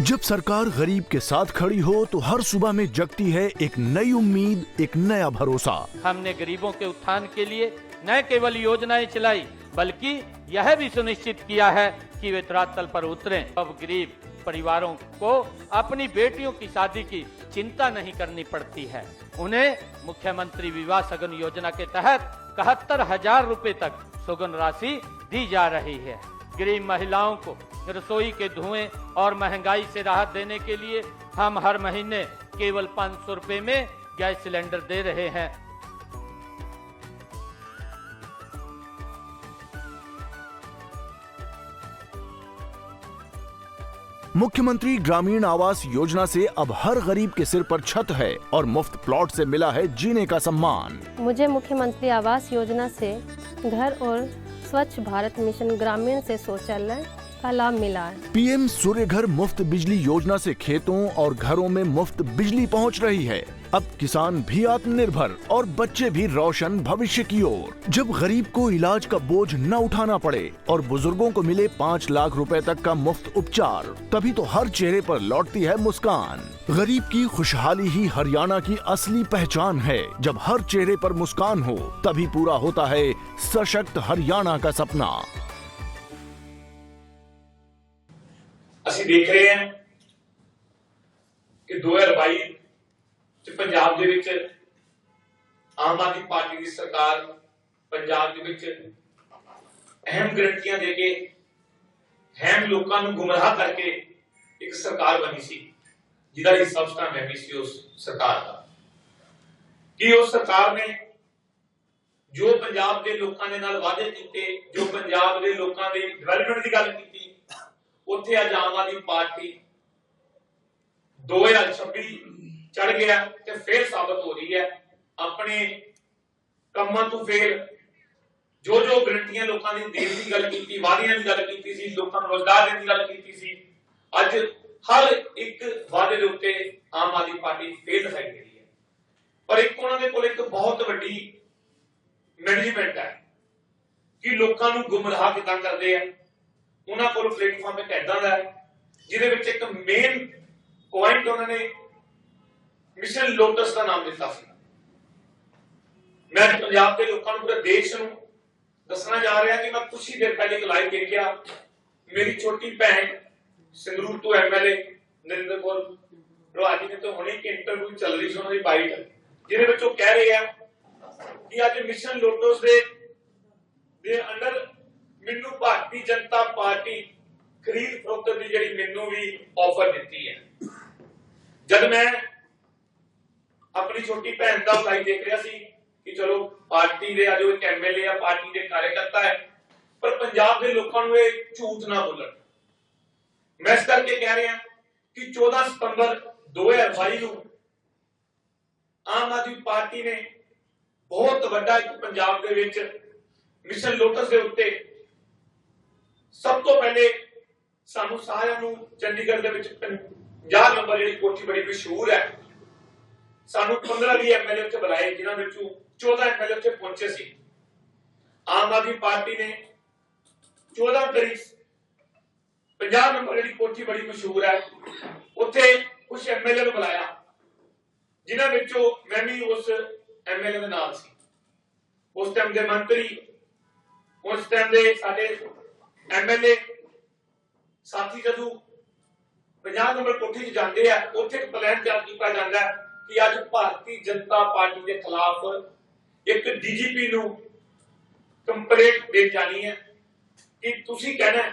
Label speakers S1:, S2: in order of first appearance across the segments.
S1: जब सरकार गरीब के साथ खड़ी हो तो हर सुबह में जगती है एक नई उम्मीद, एक नया भरोसा।
S2: हमने गरीबों के उत्थान के लिए न केवल योजनाएँ चलाई, बल्कि यह भी सुनिश्चित किया है कि वे धरातल पर उतरे। अब गरीब परिवारों को अपनी बेटियों की शादी की चिंता नहीं करनी पड़ती है। उन्हें मुख्यमंत्री विवाह सगन योजना के तहत इकहत्तर हज़ार रूपए तक सुगन राशि दी जा रही है। गरीब महिलाओं को रसोई के धुएँ और महँगाई से राहत देने के लिए हम हर महीने केवल पाँच सौ रूपए में गैस सिलेंडर दे रहे हैं।
S1: मुख्यमंत्री ग्रामीण आवास योजना से अब हर गरीब के सिर पर छत है और मुफ़्त प्लॉट से मिला है जीने का सम्मान।
S3: मुझे मुख्यमंत्री आवास योजना से घर और स्वच्छ भारत मिशन ग्रामीण से शौचालय का लाभ मिला है।
S1: पीएम सूर्य घर मुफ़्त बिजली योजना से खेतों और घरों में मुफ़्त बिजली पहुँच रही है। अब किसान भी आत्मनिर्भर और बच्चे भी रोशन भविष्य की ओर। जब गरीब को इलाज का बोझ न उठाना पड़े और बुज़ुर्गों को मिले पाँच लाख रुपए तक का मुफ़्त उपचार, तभी तो हर चेहरे पर लौटती है मुस्कान। गरीब की खुशहाली ही हरियाणा की असली पहचान है। जब हर चेहरे पर मुस्कान हो, तभी पूरा होता है सशक्त हरियाणा का सपना।
S4: ਅਸੀਂ ਦੇਖ ਰਹੇ ਹਾਂ ਕਿ 2022 ਚ ਪੰਜਾਬ ਦੇ ਵਿੱਚ ਆਮ ਆਦਮੀ ਪਾਰਟੀ ਦੀ ਸਰਕਾਰ ਪੰਜਾਬ ਦੇ ਵਿੱਚ ਅਹਿਮ ਗਰੰਟੀਆਂ ਦੇ ਕੇ ਅਹਿਮ ਲੋਕਾਂ ਨੂੰ ਗੁੰਮਰਾਹ ਕਰਕੇ ਇੱਕ ਸਰਕਾਰ ਬਣੀ ਸੀ, ਜਿਹਦਾ ਹਿੱਸਾ ਉਸ ਮੈਂ ਵੀ ਸੀ ਉਸ ਸਰਕਾਰ ਦਾ। ਕਿ ਉਸ ਸਰਕਾਰ ਨੇ ਜੋ ਪੰਜਾਬ ਦੇ ਲੋਕਾਂ ਦੇ ਨਾਲ ਵਾਅਦੇ ਕੀਤੇ, ਜੋ ਪੰਜਾਬ ਦੇ ਲੋਕਾਂ ਦੇ ਡਿਵੈਲਪਮੈਂਟ ਦੀ ਗੱਲ ਕੀਤੀ ਉੱਥੇ ਅੱਜ ਆਮ ਆਦਮੀ ਪਾਰਟੀ 2026 ਚੜ ਗਿਆ ਤੇ ਫੇਰ ਸਾਬਤ ਹੋ ਰਹੀ ਹੈ। ਆਪਣੇ ਕੰਮਾਂ ਤੋਂ ਫੇਰ ਜੋ ਜੋ ਗਰੰਟੀਆਂ ਲੋਕਾਂ ਦੀ ਦੇਣ ਦੀ ਗੱਲ ਕੀਤੀ, ਵਾਅਦਿਆਂ ਦੀ ਗੱਲ ਕੀਤੀ ਸੀ, ਲੋਕਾਂ ਨੂੰ ਰੋਜ਼ਗਾਰ ਦੇਣ ਦੀ ਗੱਲ ਕੀਤੀ ਸੀ, ਅੱਜ ਹਰ ਇੱਕ ਵਾਅਦੇ ਦੇ ਉੱਤੇ ਆਮ ਆਦਮੀ ਪਾਰਟੀ ਫੇਲ ਦਿਖਾਈ ਦੇ ਰਹੀ ਹੈ। ਪਰ ਇੱਕ ਉਹਨਾਂ ਦੇ ਕੋਲ ਇੱਕ ਬਹੁਤ ਵੱਡੀ ਮੈਨੇਜਮੈਂਟ ਹੈ ਕਿ ਲੋਕਾਂ ਨੂੰ ਗੁੰਮਰਾਹ ਕਿਦਾਂ ਕਰਦੇ ਆ ਉਹਨਾਂ ਕੋਲ ਪਲੇਟਫਾਰਮ ਇੱਕ ਐਦਾਂ ਦਾ ਹੈ, ਜਿਹਦੇ ਵਿੱਚ ਇੱਕ ਮੇਨ ਪੁਆਇੰਟ ਉਹਨਾਂ ਨੇ ਮਿਸ਼ਨ ਲੋਟਸ ਦਾ ਨਾਮ ਦਿੱਤਾ ਸੀ। ਮੈਂ ਅੱਜ ਪੰਜਾਬ ਦੇ ਲੋਕਾਂ ਨੂੰ ਪੂਰੇ ਦੇਸ਼ ਨੂੰ ਦੱਸਣਾ ਜਾ ਰਿਹਾ ਕਿ ਮੈਂ ਕੁਝ ਹੀ ਦੇਰ ਪਹਿਲੇ ਇੱਕ ਲਾਈਵ ਦੇਖਿਆ। ਮੇਰੀ ਛੋਟੀ ਭੈਣ ਸੰਗਰੂਰ ਤੋਂ ਐਮਐਲਏ ਨਰਿੰਦਰ ਕੌਰ ਰਵਾਜੀ ਨੇ ਤਾਂ ਹੁਣੇ ਇੱਕ ਇੰਟਰਵਿਊ ਚੱਲ ਰਹੀ ਸੀ ਉਹਨਾਂ ਦੀ ਬਾਈਟ ਜਿਹਦੇ ਵਿੱਚ ਉਹ ਕਹਿ ਰਹੇ ਆ ਕਿ ਅੱਜ ਮਿਸ਼ਨ ਲੋਟਸ ਦੇ ਦੇ ਅੰਡਰ ਮੈਨੂੰ ਭਾਰਤੀ ਜਨਤਾ ਪਾਰਟੀ ਖਰੀਦ ਫਰੋਖਤ ਦੀ ਜਿਹੜੀ ਮੈਨੂੰ ਵੀ ਆਫਰ ਦਿੱਤੀ ਹੈ। ਜਦ ਮੈਂ ਆਪਣੀ ਛੋਟੀ ਭੈਣ ਦਾ ਲਾਈਵ ਦੇਖ ਰਿਹਾ ਸੀ ਕਿ ਚਲੋ ਪਾਰਟੀ ਦੇ ਅਜੋ ਇੱਕ ਐਮਐਲਏ ਆ, ਪਾਰਟੀ ਦੇ ਕਾਰਜਕਰਤਾ ਹੈ, ਪਰ ਪੰਜਾਬ ਦੇ ਲੋਕਾਂ ਨੂੰ ਇਹ ਝੂਠ ਨਾ ਬੋਲਣ। ਮੈਂ ਇਸ ਕਰਕੇ ਕਹਿ ਰਿਹਾ ਕਿ 14 ਸਤੰਬਰ 2022 ਨੂੰ ਆਮ ਆਦਮੀ ਪਾਰਟੀ ਨੇ ਬਹੁਤ ਵੱਡਾ ਇੱਕ ਪੰਜਾਬ ਦੇ ਵਿੱਚ ਮਿਸ਼ਨ ਲੋਟਸ ਦੇ ਉੱਤੇ ਸਭ ਤੋਂ ਪਹਿਲੇ ਸਾਨੂੰ ਸਾਰਿਆਂ ਨੂੰ ਚੰਡੀਗੜ੍ਹ ਦੇ ਵਿੱਚ 50 ਨੰਬਰ ਜਿਹੜੀ ਕੋਠੀ ਬੜੀ ਮਸ਼ਹੂਰ ਹੈ। ਸਾਨੂੰ 15 20 ਐਮਐਲਏ ਉੱਥੇ ਬੁਲਾਏ, ਜਿਨ੍ਹਾਂ ਵਿੱਚੋਂ 14 ਐਮਐਲਏ ਉੱਥੇ ਪਹੁੰਚੇ ਸੀ। ਆਮ ਆਦਮੀ ਪਾਰਟੀ ਨੇ 14 ਤਰੀਕ 50 ਨੰਬਰ ਜਿਹੜੀ ਕੋਠੀ ਬੜੀ ਮਸ਼ਹੂਰ ਹੈ, ਉੱਥੇ ਕੁਝ ਐਮਐਲਏ ਨੂੰ ਬੁਲਾਇਆ, ਜਿਨ੍ਹਾਂ ਵਿੱਚੋਂ ਮੈਂ ਵੀ ਉਸ ਐਮਐਲਏ ਦੇ ਨਾਲ ਸੀ। ਉਸ ਟਾਈਮ ਦੇ ਮੰਤਰੀ, ਉਸ ਟਾਈਮ ਦੇ ਸਾਡੇ ਐਮਐਲਏ ਸਾਥੀ ਜਦੋਂ 50 ਨੰਬਰ ਕੋਠੀ 'ਚ ਜਾਂਦੇ ਆ, ਉੱਥੇ ਇੱਕ ਪਲਾਨ ਤਿਆਰ ਕੀਤਾ ਜਾਂਦਾ ਕਿ ਅੱਜ ਭਾਰਤੀ ਜਨਤਾ ਪਾਰਟੀ ਦੇ ਖਿਲਾਫ ਇੱਕ ਡੀਜੀਪੀ ਨੂੰ ਕੰਪਲੇਂਟ ਦੇ ਜਾਣੀ ਹੈ। ਕਿ ਤੁਸੀਂ ਕਹਿਣਾ ਹੈ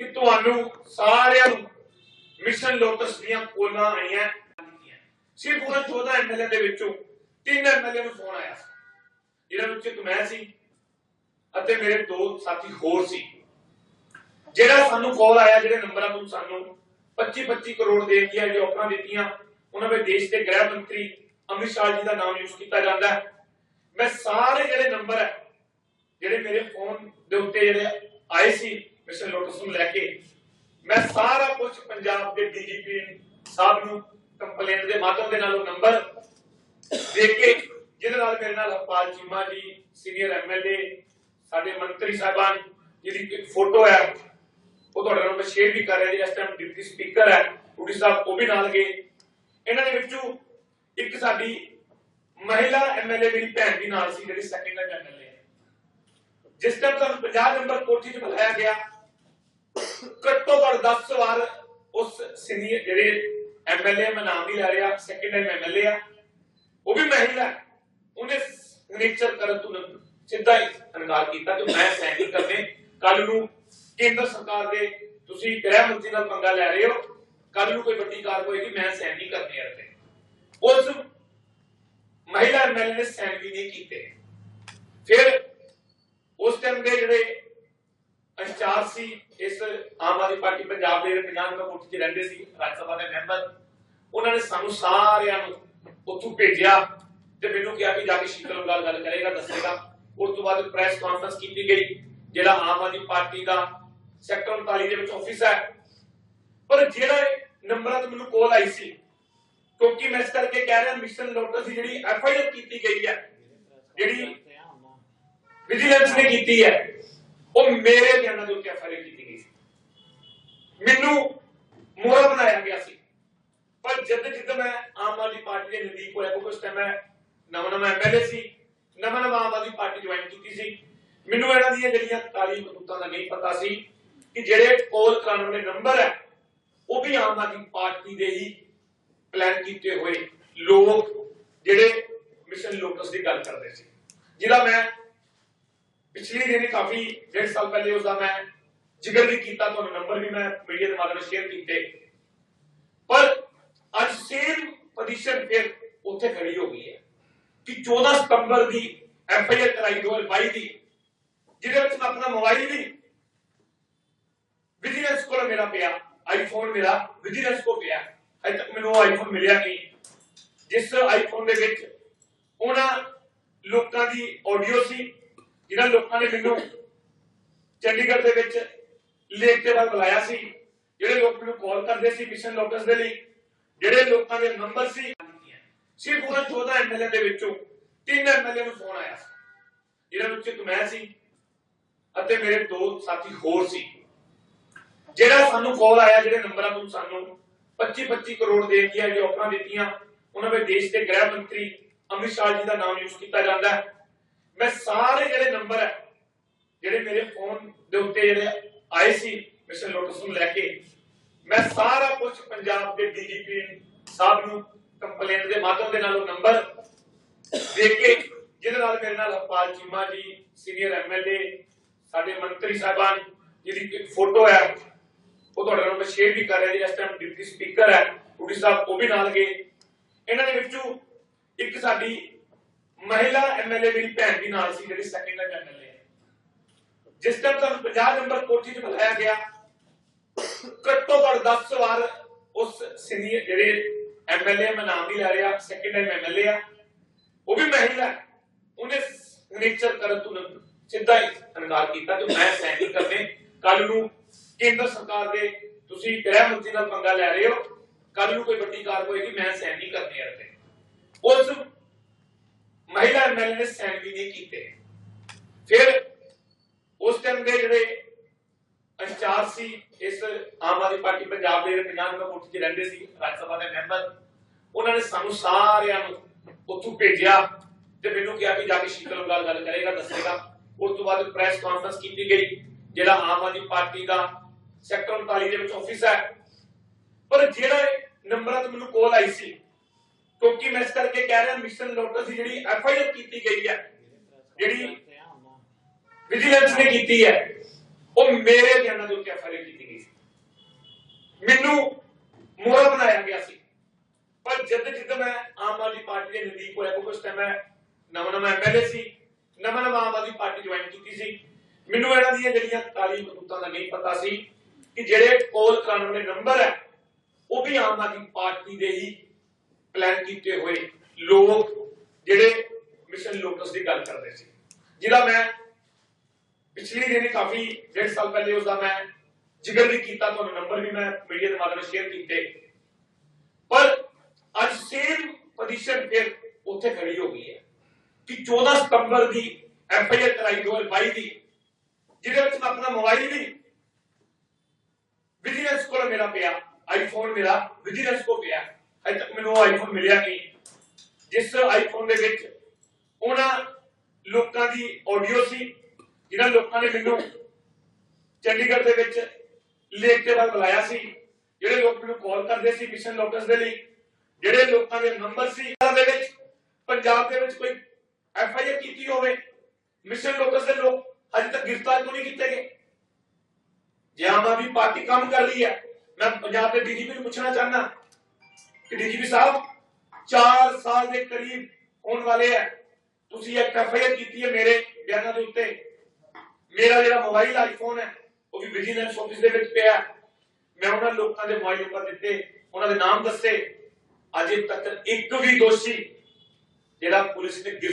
S4: ਕਿ ਤੁਹਾਨੂੰ ਸਾਰਿਆਂ ਨੂੰ ਮਿਸ਼ਨ ਲੋਟਸ ਦੀਆਂ ਕੋਲਾਂ ਆਈਆਂ? ਸਿਰਫ ਉਹਨਾਂ 14 ਐਮਐਲਏ ਦੇ ਵਿੱਚੋਂ ਤਿੰਨ ਐਮਐਲਏ ਨੂੰ ਫੋਨ ਆਇਆ ਜਿਹਨਾਂ ਵਿੱਚ ਇੱਕ ਮੈਂ ਸੀ। ਅਤੇ ਮੇਰੇ ਦੋ ਸਾਥੀ ਹੋਰ ਸੀ। ਜਿਹੜਾ ਸਾਨੂੰ ਕਾਲ ਆਇਆ, ਜਿਹੜੇ ਨੰਬਰਾਂ ਤੋਂ ਸਾਨੂੰ 25 25 ਕਰੋੜ ਦੇ ਦੀਆਂ ਜੋ ਆਫਰਾਂ ਦਿੱਤੀਆਂ, ਉਹਨਾਂ ਵਿੱਚ ਦੇਸ਼ ਦੇ ਗ੍ਰਹਿ ਮੰਤਰੀ ਅਮਿਤ ਸ਼ਾਹ ਜੀ ਦਾ ਨਾਮ ਯੂਜ਼ ਕੀਤਾ ਜਾਂਦਾ ਹੈ। ਮੈਂ ਸਾਰੇ ਜਿਹੜੇ ਨੰਬਰ ਹੈ, ਜਿਹੜੇ ਮੇਰੇ ਫੋਨ ਦੇ ਉੱਤੇ ਜਿਹੜੇ ਆਏ ਸੀ, ਮਿਸਟਰ ਲੋਟਸ ਨੂੰ ਲੈ ਕੇ, ਮੈਂ ਸਾਰਾ ਕੁਝ ਪੰਜਾਬ ਦੇ ਡੀਜੀਪੀ ਸਾਹਿਬ ਨੂੰ ਕੰਪਲੇਂਟ ਦੇ ਮਾਧਿਅਮ ਦੇ ਨਾਲ ਉਹ ਨੰਬਰ ਦੇ ਕੇ, ਜਿਹਦੇ ਨਾਲ ਮੇਰੇ ਨਾਲ ਹਰਪਾਲ ਚੀਮਾ ਜੀ ਸੀਨੀਅਰ ਐਮਐਲਏ ਸਾਡੇ ਮੰਤਰੀ ਸਾਹਿਬਾਨ ਜਿਹਦੀ ਇੱਕ ਫੋਟੋ ਹੈ, ਉਹ ਤੁਹਾਡੇ ਨਾਲ ਮੈਂ ਸ਼ੇਅਰ ਵੀ ਕਰ ਰਿਹਾ ਜੀ ਇਸ ਟਾਈਮ ਡਿਪਟੀ ਸਪੀਕਰ ਹੈ ਉਡੀ ਸਾਹਿਬ ਉਹ ਵੀ ਨਾਲ ਗਏ ਇਹਨਾਂ ਦੇ ਵਿੱਚੋਂ ਇੱਕ ਸਾਡੀ ਮਹਿਲਾ ਐਮਐਲਏ ਮੇਰੀ ਭੈਣ ਵੀ ਨਾਲ ਸੀ, ਜਿਹੜੀ ਸੈਕੰਡ ਐਮਐਲਏ ਹੈ ਜਿਸ ਟਾਈਮ ਤੁਹਾਨੂੰ 50 ਨੰਬਰ ਕੋਠੀ 'ਚ ਬੁਲਾਇਆ ਗਿਆ, ਘੱਟੋ ਘੱਟ 10 ਵਾਰ ਉਸ ਸੀਨੀਅਰ ਜਿਹੜੇ ਐਮਐਲਏ ਮੈਂ ਨਾਮ ਨਹੀਂ ਲੈ ਰਿਹਾ ਸੈਕੰਡ ਐਮਐਲਏ ਆ ਉਹ ਵੀ ਮਹਿਲਾ ਹੈ। ਉਹਨੇ ਸਿਗਨੇਚਰ ਕਰਨ ਤੋਂ ਨ- ਸਿੱਧਾ ਹੀ ਇਨਕਾਰ ਕੀਤਾ ਕਿ ਮੈਂ ਸਾਈਨ ਕਰਨੇ। ਕੱਲ ਨੂੰ ਕੇਂਦਰ ਸਰਕਾਰ ਦੇ ਤੁਸੀਂ ਗ੍ਰਹਿ ਮੰਤਰੀ ਨਾਲ ਪੰਗਾ ਲੈ ਰਹੇ ਹੋ? ਕੱਲ ਨੂੰ ਕੋਈ ਵੱਡੀ ਕਾਰ ਹੋਏਗੀ, ਮੈਂ ਸਾਈਨ ਨਹੀਂ ਕਰਨੇ ਯਾਰ ਉਸ ਮਹਿਲਾ ਐਮਐਲਏ ਨੇ ਸਾਈਨ ਵੀ ਨਹੀਂ ਕੀਤੇ। ਫਿਰ ਉਸ ਟਾਈਮ ਦੇ ਜਿਹੜੇ ਇੰਚਾਰਜ ਸੀ, ਇਸ ਆਮ ਆਦਮੀ ਪਾਰਟੀ ਪੰਜਾਬ ਦੇ 50 ਕੋਠੀ 'ਚ ਰਹਿੰਦੇ ਸੀ, ਰਾਜ ਸਭਾ ਦੇ ਮੈਂਬਰ, ਉਹਨਾਂ ਨੇ ਸਾਨੂੰ ਸਾਰਿਆਂ ਨੂੰ ਉੱਥੋਂ ਭੇਜਿਆ ਤੇ ਮੈਨੂੰ ਕਿਹਾ ਕਿ ਜਾ ਕੇ ਸ਼ੀਤਲ ਨਾਲ ਗੱਲ ਕਰੇਗਾ, ਦੱਸੇਗਾ। ਉਸ ਤੋਂ ਬਾਅਦ ਪ੍ਰੈਸ ਕਾਨਫਰੰਸ ਕੀਤੀ ਗਈ, ਜਿਹੜਾ ਆਮ ਆਦਮੀ ਪਾਰਟੀ ਦਾ ਸੈਕਟਰ 39 ਦੇ ਵਿੱਚ ਆਫਿਸ ਹੈ। ਪਰ ਜਿਹੜਾ ਨੰਬਰਾਂ ਤੇ ਮੈਨੂੰ ਕਾਲ ਆਈ ਸੀ, ਕਿਉਂਕਿ ਮੈਂ ਇਸ ਕਰਕੇ ਕਹਿ ਰਿਹਾ ਮਿਸ਼ਨ ਲੋਟਸ ਦੀ ਜਿਹੜੀ ਐਫ ਆਈ ਆਰ ਕੀਤੀ ਗਈ ਹੈ, ਜਿਹੜੀ ਵਿਜੀਲੈਂਸ ਨੇ ਕੀਤੀ ਹੈ, ਉਹ ਮੇਰੇ ਬਿਆਨਾਂ ਦੇ ਉੱਤੇ ਐਫਆਈਆਰ ਕੀਤੀ ਗਈ ਸੀ। ਮੈਨੂੰ ਮੋਹਰਾ ਬਣਾਇਆ ਗਿਆ ਸੀ। ਪਰ ਜਦ ਜਦ ਮੈਂ ਆਮ ਆਦਮੀ ਪਾਰਟੀ ਦੇ ਨਜ਼ਦੀਕ ਹੋਇਆ, ਕਿਉਂਕਿ ਉਸ ਟਾਈਮ ਮੈਂ ਨਵਾਂ ਨਵਾਂ ਐਮਐਲਏ ਸੀ ਨਵਾਂ ਆਮ ਆਦਮੀ ਪਾਰਟੀ ਜੁਆਇਨ ਕੀਤੀ ਸੀ। ਮੈਨੂੰ ਇਹਨਾਂ ਦੀਆਂ ਜਿਹੜੀਆਂ ਕਾਲੀ ਮਕਤੂਤਾਂ ਦਾ ਨਹੀਂ ਪਤਾ ਸੀ ਕਿ ਜਿਹੜੇ ਕੋਲ ਕਰਾਉਣ ਵਾਲੇ ਨੰਬਰ ਹੈ, ਉਹ ਵੀ ਆਮ ਆਦਮੀ ਪਾਰਟੀ ਦੇ ਹੀ ਪਲਾਨ ਕੀਤੇ ਹੋਏ ਲੋਕ ਜਿਹੜੇ ਮਿਸ਼ਨ ਲੋਟਸ ਦੀ ਗੱਲ ਕਰਦੇ ਸੀ। ਜਿਹਦਾ ਮੈਂ ਪਿਛਲੀ ਦਿਨੀ ਕਾਫੀ, ਡੇਢ ਸਾਲ ਪਹਿਲੇ ਉਸਦਾ ਮੈਂ ਜ਼ਿਕਰ ਵੀ ਕੀਤਾ, ਤੁਹਾਨੂੰ ਨੰਬਰ ਵੀ ਮੈਂ ਮੀਡੀਆ ਦੇ ਮਾਧਿਅਮ ਸ਼ੇਅਰ ਕੀਤੇ। ਪਰ ਅੱਜ ਸੇਮ ਪੋਜੀਸ਼ਨ ਫਿਰ ਉੱਥੇ ਖੜੀ ਹੋ ਗਈ ਹੈ। ਕਿ 14 ਸਤੰਬਰ ਦੀ ਐਫ ਆਈ ਆਰ ਕਰਾਈ 2022 ਦੀ, ਜਿਹਦੇ ਵਿੱਚ ਮੈਂ ਆਪਣਾ ਮੋਬਾਈਲ ਵੀ ਵਿਜੀਲੈਂਸ ਕੋਲ ਮੇਰਾ ਪਿਆ ਆਈਫੋਨ ਮੇਰਾ ਵਿਜੀਲੈਂਸ ਕੋਲ ਪਿਆ। ਅਜੇ ਤੱਕ ਮੈਨੂੰ ਆਈਫੋਨ ਮਿਲਿਆ ਨਹੀਂ। ਜਿਸ ਆਈਫੋਨ ਦੇ ਵਿੱਚ ਉਹਨਾਂ ਲੋਕਾਂ ਦੀ ਆਡੀਓ ਸੀ ਜਿਨ੍ਹਾਂ ਲੋਕਾਂ ਨੇ ਮੈਨੂੰ ਚੰਡੀਗੜ੍ਹ ਦੇ ਵਿੱਚ ਲੇਖ ਦੇ ਬਾਅਦ ਬੁਲਾਇਆ ਸੀ, ਜਿਹੜੇ ਲੋਕ ਮੈਨੂੰ ਕਾਲ ਕਰਦੇ ਸੀ ਮਿਸ਼ਨ ਲੋਟਸ ਦੇ ਲਈ, ਜਿਹੜੇ ਲੋਕਾਂ ਦੇ ਨੰਬਰ ਸੀ। ਸਿਰਫ ਉਹਨਾਂ 14 ਐਮਐਲਏ ਦੇ ਵਿੱਚੋਂ ਤਿੰਨ ਐਮਐਲਏ ਨੂੰ ਫੋਨ ਆਇਆ ਜਿਹਨਾਂ ਵਿੱਚ ਇੱਕ ਮੈਂ ਸੀ ਅਤੇ ਮੇਰੇ ਦੋ ਸਾਥੀ ਹੋਰ ਸੀ। ਜਿਹੜਾ ਸਾਨੂੰ ਕਾਲ ਆਇਆ, ਜਿਹੜੇ ਨੰਬਰਾਂ ਤੋਂ ਸਾਨੂੰ 25 25 ਕਰੋੜ ਦੇ ਦੀਆਂ ਜੋ ਆਫਰਾਂ ਦਿੱਤੀਆਂ, ਉਹਨਾਂ ਵਿੱਚ ਦੇਸ਼ ਦੇ ਗ੍ਰਹਿ ਮੰਤਰੀ ਅਮਿਤ ਸ਼ਾਹ ਜੀ ਦਾ ਨਾਮ ਯੂਜ਼ ਕੀਤਾ ਜਾਂਦਾ ਹੈ। ਮੈਂ ਸਾਰੇ ਜਿਹੜੇ ਨੰਬਰ ਹੈ, ਜਿਹੜੇ ਮੇਰੇ ਫੋਨ ਦੇ ਉੱਤੇ ਜਿਹੜੇ ਆਏ ਸੀ, ਮਿਸਟਰ ਲੋਟਸ ਨੂੰ ਲੈ ਕੇ, ਮੈਂ ਸਾਰਾ ਕੁਝ ਪੰਜਾਬ ਦੇ ਡੀਜੀਪੀ ਸਾਹਿਬ ਨੂੰ ਕੰਪਲੇਂਟ ਦੇ ਮਾਧਿਅਮ ਦੇ ਨਾਲ ਉਹ ਨੰਬਰ ਦੇ ਕੇ, ਜਿਹਦੇ ਨਾਲ ਮੇਰੇ ਨਾਲ ਹਰਪਾਲ ਚੀਮਾ ਜੀ ਸੀਨੀਅਰ ਐਮਐਲਏ ਸਾਡੇ ਮੰਤਰੀ ਸਾਹਿਬਾਨ, ਜਿਹਦੀ ਇੱਕ ਫੋਟੋ ਹੈ, ਉਹ ਤੁਹਾਡੇ ਨਾਲ ਮੈਂ ਸ਼ੇਅਰ ਵੀ ਕਰ ਰਿਹਾ ਜੀ, ਇਸ ਟਾਈਮ ਡਿਪਟੀ ਸਪੀਕਰ ਹੈ ਉਡੀ ਸਾਹਿਬ ਉਹ ਵੀ ਨਾਲ ਗਏ। ਇਹਨਾਂ ਦੇ ਵਿੱਚੋਂ ਇੱਕ ਸਾਡੀ ਮਹਿਲਾ ਐਮਐਲਏ ਮੇਰੀ ਭੈਣ ਵੀ ਨਾਲ ਸੀ, ਜਿਹੜੀ ਸੈਕੰਡ ਐਮਐਲਏ ਹੈ ਜਿਸ ਟਾਈਮ ਤੁਹਾਨੂੰ 50 ਨੰਬਰ ਕੋਠੀ 'ਚ ਬੁਲਾਇਆ ਗਿਆ, ਘੱਟੋ ਘੱਟ 10 ਵਾਰ ਉਸ ਸੀਨੀਅਰ ਜਿਹੜੇ ਐਮਐਲਏ ਮੈਂ ਨਾਮ ਨਹੀਂ ਲੈ ਰਿਹਾ ਸੈਕੰਡ ਐਮਐਲਏ ਆ। ਉਹ ਵੀ ਮਹਿਲਾ ਉਹਨੇ ਸਿਗਨੇਚਰ ਕਰਨ ਤੋਂ ਸਿੱਧਾ ਹੀ ਇਨਕਾਰ ਕੀਤਾ ਕਿ ਮੈਂ ਸਾਈਨ ਕਰਨੇ। ਕੱਲ ਨੂੰ ਕੇਂਦਰ ਸਰਕਾਰ ਦੇ ਤੁਸੀਂ ਗ੍ਰਹਿ ਮੰਤਰੀ ਨਾਲ ਪੰਗਾ ਲੈ ਰਹੇ ਹੋ। ਕੱਲ ਨੂੰ ਕੋਈ ਵੱਡੀ ਕਾਰ ਹੋਏਗੀ, ਮੈਂ ਸਾਈਨ ਨਹੀਂ ਕਰਨੇ ਯਾਰ ਉਸ ਮਹਿਲਾ ਐਮਐਲਏ ਨੇ ਸਾਈਨ ਵੀ ਨਹੀਂ ਕੀਤੇ। ਫਿਰ ਉਸ ਟਾਈਮ ਦੇ ਜਿਹੜੇ ਇੰਚਾਰਜ ਸੀ ਇਸ ਆਮ ਆਦਮੀ ਪਾਰਟੀ ਪੰਜਾਬ ਦੇ ਜਿਹੜੇ 50 ਨੰਬਰ ਕੋਠੀ 'ਚ ਰਹਿੰਦੇ ਸੀ ਰਾਜ ਸਭਾ ਦੇ ਮੈਂਬਰ। ਉਹਨਾਂ ਨੇ ਸਾਨੂੰ ਸਾਰਿਆਂ ਨੂੰ ਉੱਥੋਂ ਭੇਜਿਆ ਤੇ ਮੈਨੂੰ ਕਿਹਾ ਕਿ ਜਾ ਕੇ ਸ਼ੀਤਲ ਨਾਲ ਗੱਲ ਕਰੇਗਾ ਦੱਸੇਗਾ। ਉਸ ਤੋਂ ਬਾਅਦ ਪ੍ਰੈਸ ਕਾਨਫਰੰਸ ਕੀਤੀ ਗਈ ਜਿਹੜਾ ਆਮ ਆਦਮੀ ਪਾਰਟੀ ਦਾ ਸੈਕਟਰ 39 ਦੇ ਵਿੱਚ ਆਫਿਸ ਹੈ। ਪਰ ਜਿਹੜਾ ਨੰਬਰਾਂ ਤੇ ਮੈਨੂੰ ਕਾਲ ਆਈ ਸੀ ਕਿਉਂਕਿ ਮੈਂ ਇਸ ਕਰਕੇ ਕਹਿ ਰਿਹਾ ਮਿਸ਼ਨ ਲੋਟਸ ਦੀ ਜਿਹੜੀ ਐਫ ਆਈ ਆਰ ਕੀਤੀ ਗਈ ਹੈ ਜਿਹੜੀ ਵਿਜੀਲੈਂਸ ਨੇ ਕੀਤੀ ਹੈ ਉਹ ਮੇਰੇ ਬਿਆਨਾਂ ਦੇ ਉੱਤੇ ਐਫਆਈਆਰ ਕੀਤੀ ਗਈ ਸੀ। ਮੈਨੂੰ ਮੋਹਰਾ ਬਣਾਇਆ ਗਿਆ ਸੀ। ਪਰ ਜਦ ਜਦ ਮੈਂ ਆਮ ਆਦਮੀ ਪਾਰਟੀ ਦੇ ਨਜ਼ਦੀਕ ਹੋਇਆ ਉਸ ਟਾਈਮ ਮੈਂ ਨਵਾਂ ਨਵਾਂ ਐਮਐਲਏ ਸੀ, ਨਵਾਂ ਨਵਾਂ ਆਮ ਆਦਮੀ ਪਾਰਟੀ ਜੁਆਇਨ ਕੀਤੀ ਸੀ। ਮੈਨੂੰ ਇਹਨਾਂ ਦੀਆਂ ਜਿਹੜੀਆਂ ਕਾਲੀ ਮਕਤੂਤਾਂ ਦਾ ਨਹੀਂ ਪਤਾ ਸੀ ਕਿ ਜਿਹੜੇ ਕੋਲ ਕਰਾਉਣ ਵਾਲੇ ਨੰਬਰ ਹੈ, ਉਹ ਵੀ ਆਮ ਆਦਮੀ ਪਾਰਟੀ ਦੇ ਹੀ ਪਲਾਨ ਕੀਤੇ ਹੋਏ ਲੋਕ ਜਿਹੜੇ ਮਿਸ਼ਨ ਲੋਟਸ ਦੀ ਗੱਲ ਕਰਦੇ ਸੀ। ਜਿਹਦਾ ਮੈਂ ਪਿਛਲੀ ਦਿਨੀ ਕਾਫੀ ਡੇਢ ਸਾਲ ਪਹਿਲੇ ਉਸਦਾ ਮੈਂ ਜ਼ਿਕਰ ਵੀ ਕੀਤਾ ਤੁਹਾਨੂੰ ਨੰਬਰ ਵੀ ਮੈਂ ਮੀਡੀਆ ਦੇ ਮਾਧਿਅਮ ਸ਼ੇਅਰ ਕੀਤੇ। ਪਰ ਅੱਜ ਸੇਮ ਪੋਜੀਸ਼ਨ ਫਿਰ ਉੱਥੇ ਖੜੀ ਹੋ ਗਈ ਹੈ ਕਿ 14 ਸਤੰਬਰ ਦੀ E, ਕਰਾਈ 2022 ਦੀ ਜਿਹਦੇ ਵਿੱਚ ਮੈਂ ਆਪਣਾ ਮੋਬਾਈਲ ਵੀ ਵਿਜੀਲੈਂਸ ਕੋਲ ਮੇਰਾ ਪਿਆ ਆਈਫੋਨ ਮੇਰਾ ਵਿਜੀਲੈਂਸ ਕੋਲ ਪਿਆ। ਅਜੇ ਤੱਕ ਮੈਨੂੰ ਆਈਫੋਨ ਮਿਲਿਆ ਨਹੀਂ। ਜਿਸ ਆਈਫੋਨ ਦੇ ਵਿੱਚ ਉਹਨਾਂ ਲੋਕਾਂ ਦੀ ਆਡੀਓ ਸੀ ਜਿਨ੍ਹਾਂ ਲੋਕਾਂ ਨੇ ਮੈਨੂੰ ਚੰਡੀਗੜ੍ਹ ਦੇ ਵਿੱਚ ਲੇਖ ਤੇ ਬਾਅਦ ਬੁਲਾਇਆ ਸੀ, ਜਿਹੜੇ ਲੋਕ ਮੈਨੂੰ ਕਾਲ ਕਰਦੇ ਸੀ ਮਿਸ਼ਨ ਲੋਟਸ ਦੇ ਲਈ, ਜਿਹੜੇ ਲੋਕਾਂ ਦੇ ਨੰਬਰ ਸੀ ਦੇ ਵਿੱਚ, ਪੰਜਾਬ ਦੇ ਵਿੱਚ ਕੋਈ ਐਫ ਆਈ ਆਰ ਕੀਤੀ ਹੋਵੇ, ਮਿਸ਼ਨ ਲੋਟਸ ਦੇ ਲੋਕ ਅਜੇ ਤੱਕ ਗ੍ਰਿਫਤਾਰ ਕਿਉਂ ਨਹੀਂ ਕੀਤੇ ਗਏ? ਜੇ ਆਮ ਆਦਮੀ ਪਾਰਟੀ ਕੰਮ ਕਰ ਰਹੀ ਹੈ, ਮੈਂ ਪੰਜਾਬ ਦੇ ਡੀਜੀਪੀ ਨੂੰ ਪੁੱਛਣਾ ਚਾਹੁੰਦਾ ਕਿ ਡੀਜੀਪੀ ਸਾਹਿਬ 4 ਸਾਲ ਦੇ ਕਰੀਬ ਹੋਣ ਵਾਲੇ ਹੈ। ਤੁਸੀਂ ਇੱਕ ਐਫ ਆਈ ਆਰ ਕੀਤੀ ਹੈ ਮੇਰੇ ਬਿਆਨਾਂ ਦੇ ਉੱਤੇ। ਮੇਰਾ ਜਿਹੜਾ ਮੋਬਾਈਲ ਆਈਫੋਨ ਹੈ, ਉਹ ਵੀ ਵਿਜੀਲੈਂਸ ਆਫਿਸ ਦੇ ਵਿੱਚ ਪਿਆ ਮੈਂ ਉਹਨਾਂ ਲੋਕਾਂ ਦੇ ਮੋਬਾਈਲ ਨੰਬਰ ਦਿੱਤੇ, ਉਹਨਾਂ ਦੇ ਨਾਮ ਦੱਸੇ। ਅਜੇ ਤੱਕ ਇੱਕ ਵੀ ਦੋਸ਼ੀ ਜਿਹੜਾ ਪੁਲਿਸ ਨੇ